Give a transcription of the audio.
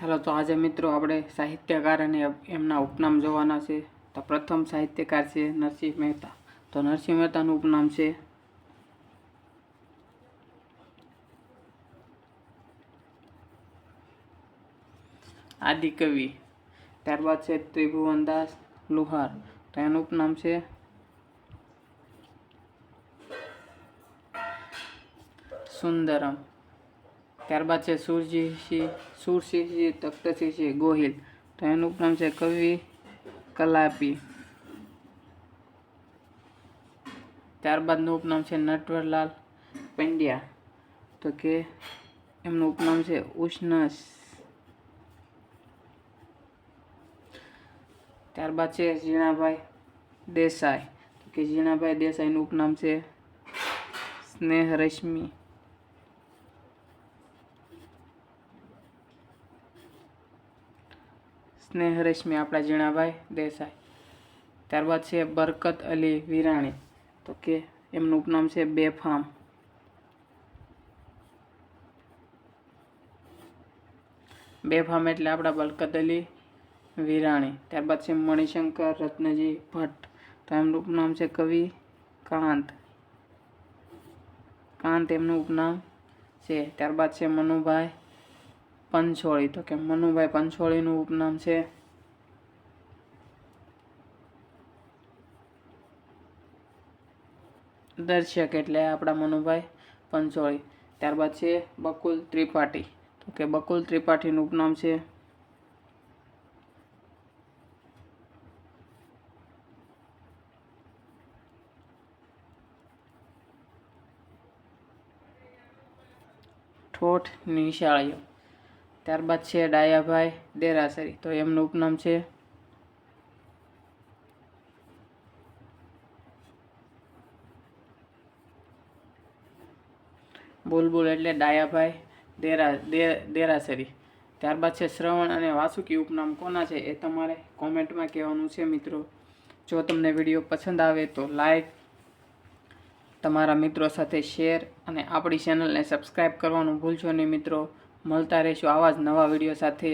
ચાલો તો આજે મિત્રો આપણે સાહિત્યકાર અને એમના ઉપનામ જોવાના છે. તો પ્રથમ સાહિત્યકાર છે નરસિંહ મહેતા. તો નરસિંહ મહેતાનું ઉપનામ છે. આદિકવિ. ત્યારબાદ છે ત્રિભુવનદાસ લુહાર. તો એનું ઉપનામ છે સુંદરમ. ત્યારબાદ છે સુરજીસિંહ સુરસિંહજી તખ્તસિંહજી ગોહિલ. તો એનું ઉપનામ છે કવિ કલાપી. ત્યારબાદનું ઉપનામ છે નટવરલાલ પંડ્યા. તો કે એમનું ઉપનામ છે ઉષ્ણસ. ત્યારબાદ છે ઝીણાભાઈ દેસાઈ. તો કે ઝીણાભાઈ દેસાઈનું ઉપનામ છે સ્નેહ રશ્મિ સ્નેહ રશ્મિ આપણા જીણાભાઈ દેસાઈ. ત્યારબાદ છે બરકત અલી વિરાણી. તો કે એમનું ઉપનામ છે બેફામ. બેફામ એટલે આપણા બરકત અલી વિરાણી. ત્યારબાદ છે મણિશંકર રત્નજી ભટ્ટ. તો એમનું ઉપનામ છે કવિ કાંત. કાંત એમનું ઉપનામ છે. ત્યારબાદ છે મનુભાઈ પંચોળી તો કે મનુભાઈ પંચોળીનું ઉપનામ છે. દર્શક એટલે આપણા મનુભાઈ પંચોળી. ત્યારબાદ છે બકુલ ત્રિપાઠી. તો કે બકુલ ત્રિપાઠીનું ઉપનામ છે. ઠોઠ નિશાળીઓ. ત્યારબાદ છે ડાયાભાઈ દેરાસરી. તો એમનું ઉપનામ છે બુલબુલ એટલે ડાયાભાઈ દેરા દેરાસરી. ત્યારબાદ છે શ્રવણ અને વાસુકી ઉપનામ. કોના છે એ તમારે કોમેન્ટમાં કહેવાનું છે મિત્રો. જો તમને વીડિયો પસંદ આવે તો લાઈક, તમારા મિત્રો સાથે શેર અને આપણી ચેનલને સબસ્ક્રાઈબ કરવાનું ભૂલશો નહીં મિત્રો. મળતા રહેશું આવા જ નવા વીડિયો સાથે.